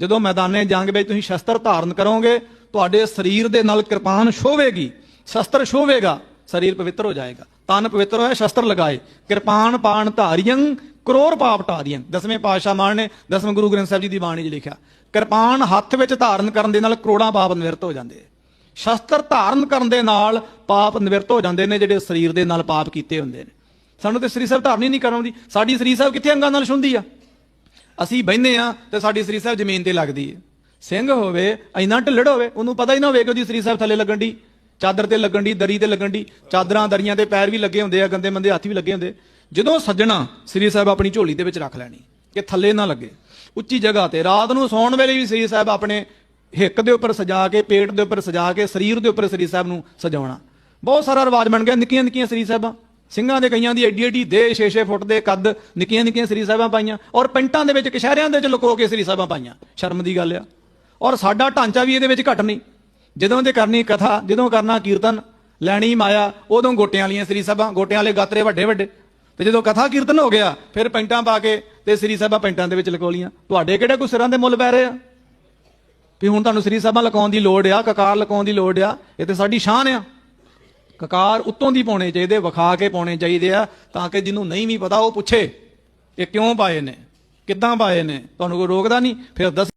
ਜਦੋਂ ਮੈਦਾਨੇ ਜੰਗ ਵਿੱਚ ਤੁਸੀਂ ਸ਼ਸਤਰ ਧਾਰਨ ਕਰੋਗੇ, ਤੁਹਾਡੇ ਸਰੀਰ ਦੇ ਨਾਲ ਕਿਰਪਾਨ ਸ਼ੋਵੇਗੀ ਸ਼ਸਤਰ ਸ਼ੋਵੇਗਾ ਸਰੀਰ ਪਵਿੱਤਰ ਹੋ ਜਾਏਗਾ। ਤਨ ਪਵਿੱਤਰ ਹੋਇਆ, ਸ਼ਸਤਰ ਲਗਾਏ। ਕਿਰਪਾਨ ਪਾਣ ਧਾਰੀਆਂ ਕਰੋੜ ਪਾਪ ਟਾਰੀਆਂ ਦਸਵੇਂ ਪਾਤਸ਼ਾਹ ਮਾਨ ਨੇ ਦਸਵੇਂ ਗੁਰੂ ਗ੍ਰੰਥ ਸਾਹਿਬ ਜੀ ਦੀ ਬਾਣੀ 'ਚ ਲਿਖਿਆ, ਕਿਰਪਾਨ ਹੱਥ ਵਿੱਚ ਧਾਰਨ ਕਰਨ ਦੇ ਨਾਲ ਕਰੋੜਾਂ ਪਾਪ ਨਿਵਰਤ ਹੋ ਜਾਂਦੇ। ਸ਼ਸਤਰ ਧਾਰਨ ਕਰਨ ਦੇ ਨਾਲ ਪਾਪ ਨਿਵਰਤ ਹੋ ਜਾਂਦੇ ਨੇ, ਜਿਹੜੇ ਸਰੀਰ ਦੇ ਨਾਲ ਪਾਪ ਕੀਤੇ ਹੁੰਦੇ ਨੇ। ਸਾਨੂੰ ਤੇ ਸ੍ਰੀ ਸਾਹਿਬ ਧਾਰਨੀ ਨਹੀਂ ਕਰਾਉਂਦੀ ਸਾਡੀ ਸ੍ਰੀ ਸਾਹਿਬ ਕਿੱਥੇ ਅੰਗਾਂ ਨਾਲ ਛੁੰਦੀ ਆ? ਅਸੀਂ ਬਹਿੰਦੇ ਆ ਤੇ ਸਾਡੀ ਸ੍ਰੀ ਸਾਹਿਬ ਜ਼ਮੀਨ ਤੇ ਲੱਗਦੀ ਹੈ। ਸਿੰਘ ਹੋਵੇ, ਇੰਨਾ ਢਿੱਲੜ ਹੋਵੇ, ਉਹਨੂੰ ਪਤਾ ਹੀ ਨਾ ਹੋਵੇ ਕਿ ਉਹਦੀ ਸ੍ਰੀ ਸਾਹਿਬ ਥੱਲੇ ਲੱਗਣ ਦੀ ਚਾਦਰ ਤੇ ਲੱਗਣ ਦੀ ਦਰੀ ਤੇ ਲੱਗਣ ਦੀ ਚਾਦਰਾਂ, ਦਰੀਆਂ ਤੇ ਪੈਰ ਵੀ ਲੱਗੇ ਹੁੰਦੇ ਆ, ਗੰਦੇ ਮੰਦੇ ਹੱਥ ਵੀ ਲੱਗੇ ਹੁੰਦੇ। ਜਦੋਂ ਸੱਜਣਾ ਸ੍ਰੀ ਸਾਹਿਬ ਆਪਣੀ ਝੋਲੀ ਦੇ ਵਿੱਚ ਰੱਖ ਲੈਣੀ, ਕਿ ਥੱਲੇ ਨਾ ਲੱਗੇ। ਉੱਚੀ ਜਗ੍ਹਾ ਤੇ ਰਾਤ ਨੂੰ ਸੌਣ ਵੇਲੇ ਵੀ ਸ੍ਰੀ ਸਾਹਿਬ ਆਪਣੇ ਹਿੱਕ ਦੇ ਉੱਪਰ ਸਜਾ ਕੇ, ਪੇਟ ਦੇ ਉੱਪਰ ਸਜਾ ਕੇ, ਸਰੀਰ ਦੇ ਉੱਪਰ ਸ੍ਰੀ ਸਾਹਿਬ ਨੂੰ ਸਜਾਉਣਾ। ਬਹੁਤ ਸਾਰਾ ਰਿਵਾਜ ਬਣ ਗਿਆ ਨਿੱਕੀਆਂ ਨਿੱਕੀਆਂ ਸ੍ਰੀ ਸਾਹਿਬਾਂ। ਸਿੰਘਾਂ ਦੇ ਕਈਆਂ ਦੀ ਐਡੀ ਐਡੀ ਦੇ 6-6 ਫੁੱਟ ਦੇ ਕੱਦ, ਨਿੱਕੀਆਂ ਨਿੱਕੀਆਂ ਸ੍ਰੀ ਸਾਹਿਬਾਂ ਪਾਈਆਂ ਔਰ ਪੈਂਟਾਂ ਦੇ ਵਿੱਚ ਕਸ਼ਹਿਰਿਆਂ ਦੇ ਵਿੱਚ ਲੁਕੋ ਕੇ ਸ੍ਰੀ ਸਾਹਿਬਾਂ ਪਾਈਆਂ। ਸ਼ਰਮ ਦੀ ਗੱਲ ਆ। ਔਰ ਸਾਡਾ ਢਾਂਚਾ ਵੀ ਇਹਦੇ ਵਿੱਚ ਘਟ ਨਹੀਂ। ਜਦੋਂ ਤੇ ਕਰਨੀ ਕਥਾ, ਜਦੋਂ ਕਰਨਾ ਕੀਰਤਨ, ਲੈਣੀ ਮਾਇਆ, ਉਦੋਂ ਗੋਟਿਆਂ ਵਾਲੀਆਂ ਸ੍ਰੀ ਸਾਹਿਬਾਂ, ਗੋਟਿਆਂ ਵਾਲੇ ਗਾਤਰੇ ਵੱਡੇ ਵੱਡੇ। ਤੇ ਜਦੋਂ ਕਥਾ ਕੀਰਤਨ ਹੋ ਗਿਆ, ਫਿਰ ਪੈਂਟਾਂ ਪਾ ਕੇ ਤੇ ਸ੍ਰੀ ਸਾਹਿਬਾਂ ਪੈਂਟਾਂ ਦੇ ਵਿੱਚ ਲਕੋ ਲੀਆਂ ਤੁਹਾਡੇ ਕਿਹੜੇ ਕੋਈ ਸਿਰਾਂ ਦੇ ਮੁੱਲ ਪੈ ਰਹੇ ਆ? ਵੀ ਹੁਣ ਤੁਹਾਨੂੰ ਸ੍ਰੀ ਸਾਹਿਬਾਂ ਲੁਕਾਉਣ ਦੀ ਲੋੜ ਆ, ਕਕਾਰ ਲਕਾਉਣ ਦੀ ਲੋੜ ਆ, ਇਹ ਤੇ ਸਾਡੀ ਸ਼ਾਨ ਆ। ਕਕਾਰ ਉੱਤੋਂ ਦੀ ਪਾਉਣੇ ਚਾਹੀਦੇ, ਵਿਖਾ ਕੇ ਪਾਉਣੇ ਚਾਹੀਦੇ ਆ, ਤਾਂ ਕਿ ਜਿਹਨੂੰ ਨਹੀਂ ਵੀ ਪਤਾ ਉਹ ਪੁੱਛੇ ਇਹ ਕਿਉਂ ਪਾਏ ਨੇ, ਕਿੱਦਾਂ ਪਾਏ ਨੇ, ਤੁਹਾਨੂੰ ਕੋਈ ਰੋਕਦਾ ਨਹੀਂ, ਫਿਰ ਦੱਸ